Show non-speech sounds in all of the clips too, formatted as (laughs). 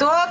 Стоп!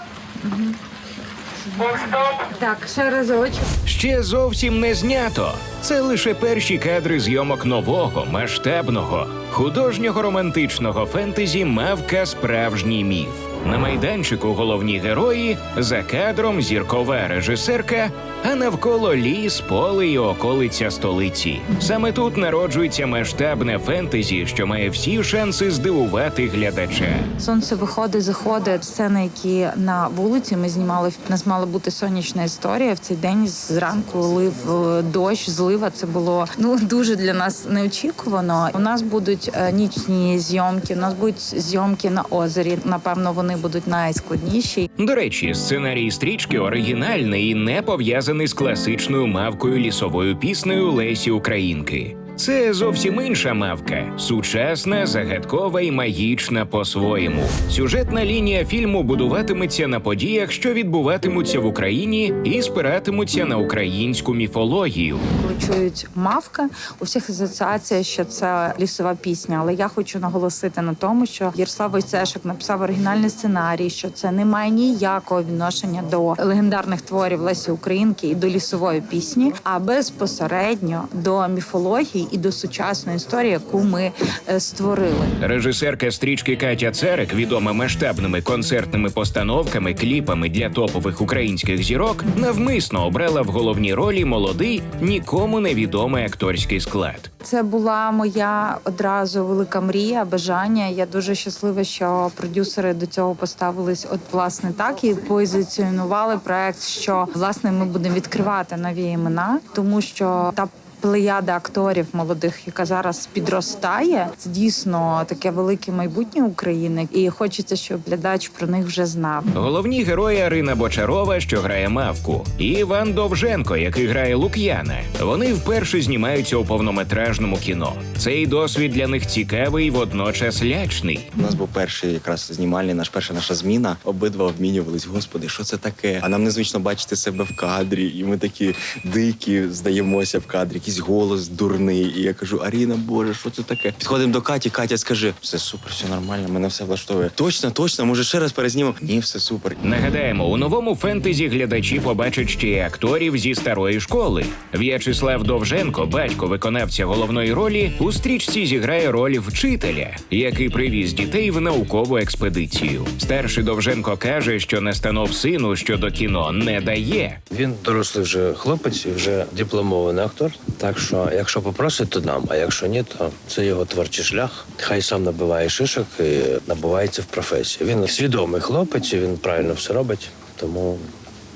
Так, ще разочок. Ще зовсім не знято. Це лише перші кадри зйомок нового, масштабного, художнього романтичного фентезі Мавка справжній міф. На майданчику головні герої, за кадром зіркова режисерка, а навколо ліс, поле і околиця столиці. Саме тут народжується масштабне фентезі, що має всі шанси здивувати глядача. Сонце виходить, заходить. Сцени, які на вулиці ми знімали. У нас мала бути сонячна історія. В цей день зранку лив е, дощ, злива. Це було ну дуже для нас неочікувано. У нас будуть е, нічні зйомки. У нас будуть зйомки на озері. Напевно, вони будуть найскладніші. До речі, сценарій стрічки оригінальний і не пов'язаний з класичною мавкою лісовою піснею Лесі Українки. Це зовсім інша мавка, сучасна, загадкова і магічна по-своєму. Сюжетна лінія фільму будуватиметься на подіях, що відбуватимуться в Україні, і спиратимуться на українську міфологію. Коли чують мавка, у всіх асоціація, що це лісова пісня. Але я хочу наголосити на тому, що Ярослав Войцешик написав оригінальний сценарій, що це не має ніякого відношення до легендарних творів Лесі Українки і до лісової пісні, а безпосередньо до міфології і до сучасної історії, яку ми е, створили. Режисерка стрічки Катя Церик, відома масштабними концертними постановками, кліпами для топових українських зірок, навмисно обрала в головній ролі молодий, нікому невідомий акторський склад. Це була моя одразу велика мрія, бажання. Я дуже щаслива, що продюсери до цього поставились от власне так і позиціонували проект, що власне ми будемо відкривати нові імена, тому що та. Плеяда акторів молодих, яка зараз підростає, це дійсно таке велике майбутнє України, і хочеться, щоб глядач про них вже знав. Головні герої Арина Бочарова, що грає мавку, і Іван Довженко, який грає Лук'яна. Вони вперше знімаються у повнометражному кіно. Цей досвід для них цікавий і водночас лячний. У нас був перший якраз знімальний, наш перша наша зміна. Обидва обмінювались. Господи, що це таке? А нам незвично бачити себе в кадрі, і ми такі дикі здаємося в кадрі. Якийсь голос дурний. І я кажу: Аріна, Боже, що це таке? Підходимо до Каті. Катя скаже: все супер, все нормально, мене все влаштовує. Точно, точно, може ще раз перезнімемо? Ні, все супер. Нагадаємо, у новому фентезі глядачі побачать ще й акторів зі старої школи. В'ячеслав Довженко, батько виконавця головної ролі, у стрічці зіграє роль вчителя, який привіз дітей в наукову експедицію. Старший Довженко каже, що настанов сину щодо кіно не дає. Він дорослий вже хлопець і вже дипломований актор. Так що, якщо попросить, то нам. А якщо ні, то це його творчий шлях. Хай сам набиває шишок і набувається в професії. Він свідомий хлопець, він правильно все робить. Тому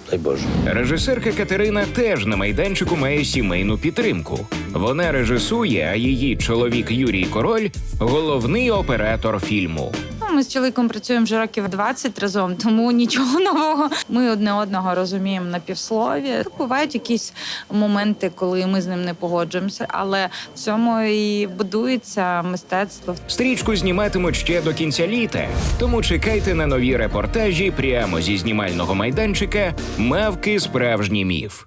дай Боже. Режисерка Катерина теж на майданчику має сімейну підтримку. Вона режисує, а її чоловік Юрій Король головний оператор фільму. Ми з чоловіком працюємо вже років 20 разом, тому нічого (laughs) нового. Ми одне одного розуміємо на півслові. Бувають якісь моменти, коли ми з ним не погоджуємося, але в цьому і будується мистецтво. Стрічку зніматимуть ще до кінця літа, тому чекайте на нові репортажі прямо зі знімального майданчика Мавки справжній міф.